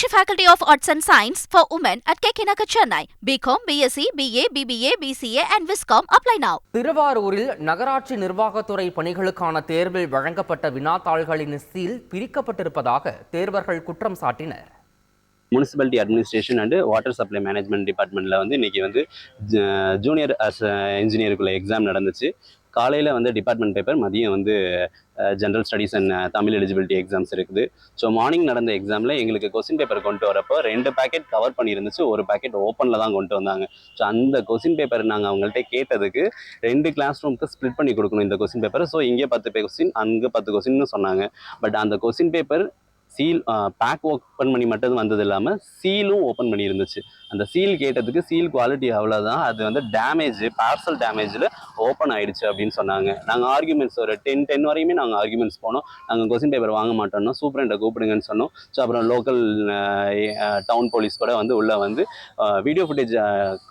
Meenakshi Faculty of Arts and Science for Women at Kekinaka, Chennai. BCom, BSc, BA, BBA, BCA and Viscom. Apply now. திருவாரூரில் நகராட்சி நிர்வாகத்துறை பணிகளுக்கான தேர்வில் வழங்கப்பட்ட வினாத்தாள்களின் seal பிரிக்கப்பட்டிருப்பதாக தேர்வர்கள் குற்றம் சாட்டினர் municipality administration and water supply management டிபார்ட்மெண்ட்டில் வந்து இன்றைக்கி வந்து ஜூனியர் அஸ் இன்ஜினியருக்குள்ள எக்ஸாம் நடந்துச்சு காலையில் வந்து டிபார்ட்மெண்ட் பேப்பர் மதியம் வந்து general studies and Tamil eligibility exams இருக்குது. ஸோ மார்னிங் நடந்த எக்ஸாமில் எங்களுக்கு கொஸ்டின் பேப்பர் கொண்டு வரப்போ ரெண்டு பேக்கெட் கவர் பண்ணியிருந்துச்சு. ஒரு பேக்கெட் ஓப்பனில் தான் கொண்டு வந்தாங்க. ஸோ அந்த கொஸ்டின் பேப்பர் நாங்கள் அவங்கள்ட்ட கேட்டதுக்கு ரெண்டு கிளாஸ் ரூமுக்கு ஸ்ப்ளிட் பண்ணி கொடுக்கணும் இந்த கொஸ்டின் பேப்பர் ஸோ இங்கே பத்து கொஸ்டின் அங்கே பத்து கொஸ்டின்னு சொன்னாங்க. பட் அந்த question paper seal pack open பண்ணி மட்டும் வந்தது இல்லாமல் சீலும் ஓப்பன் பண்ணி இருந்துச்சு அந்த சீல் கேட்டதுக்கு சீல் குவாலிட்டி அவ்வளோதான் அது வந்து டேமேஜ் பார்சல் டேமேஜில் ஓப்பன் ஆயிடுச்சு அப்படின்னு சொன்னாங்க. நாங்கள் ஆர்குமெண்ட்ஸ் ஒரு டென் டென் வரையுமே நாங்கள் ஆர்குமெண்ட்ஸ் போனோம். நாங்கள் கொஸ்டின் பேப்பர் வாங்க மாட்டோம்னா சூப்பரண்ட்டை கூப்பிடுங்கன்னு சொன்னோம். ஸோ அப்புறம் லோக்கல் டவுன் போலீஸ் கூட வந்து உள்ளே வந்து வீடியோ ஃபுட்டேஜ்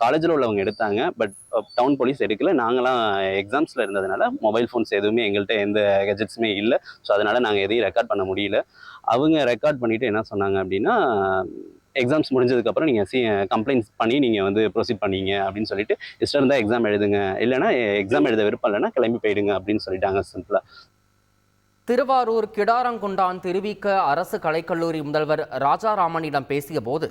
காலேஜில் உள்ளவங்க எடுத்தாங்க. பட் டவுன் போலீஸ் எடுக்கல. நாங்களாம் எக்ஸாம்ஸில் இருந்ததுனால மொபைல் ஃபோன்ஸ் எதுவுமே எங்கள்கிட்ட எந்த கெஜெட்ஸுமே இல்லை. ஸோ அதனால் நாங்கள் எதையும் ரெக்கார்ட் பண்ண முடியல. அவங்க ரெக்கார்ட் பண்ணிவிட்டு என்ன சொன்னாங்க அப்படின்னா எக்ஸாம்ஸ் முடிஞ்சதுக்கப்புறம் நீங்கள் சி கம்ப்ளைண்ட்ஸ் பண்ணி நீங்கள் வந்து ப்ரொசீட் பண்ணீங்க அப்படின்னு சொல்லிட்டு இஷ்டம் இருந்தால் எக்ஸாம் எழுதுங்க. இல்லைனா எக்ஸாம் எழுத விருப்பம் இல்லைன்னா கிளம்பி போயிடுங்க அப்படின்னு சொல்லிட்டாங்க சிம்பிளாக திருவாரூர் கிடாரங்குண்டான் திருவிக்க அரசு கலைக்கல்லூரி முதல்வர் ராஜாராமனிடம் பேசியபோது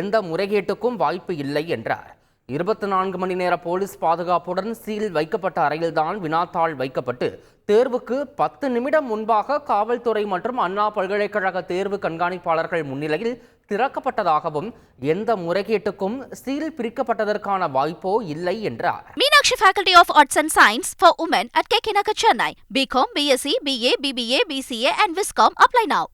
எந்த முறைகேட்டுக்கும் வாய்ப்பு இல்லை என்றார். இருபத்தி நான்கு மணி நேர போலீஸ் பாதுகாப்புடன் சீல் வைக்கப்பட்ட அறையில்தான் வினாத்தாள் வைக்கப்பட்டு தேர்வுக்கு பத்து நிமிடம் முன்பாக காவல்துறை மற்றும் அண்ணா பல்கலைக்கழக தேர்வு கண்காணிப்பாளர்கள் முன்னிலையில் திறக்கப்பட்டதாகவும் எந்த முறைகேட்டுக்கும் சீல் பிரிக்கப்பட்டதற்கான வாய்ப்போ இல்லை என்றார். Meenakshi Faculty of Arts and Science for Women at Kekinaka, Chennai BCom BSc BA BBA BCA and Viscom apply now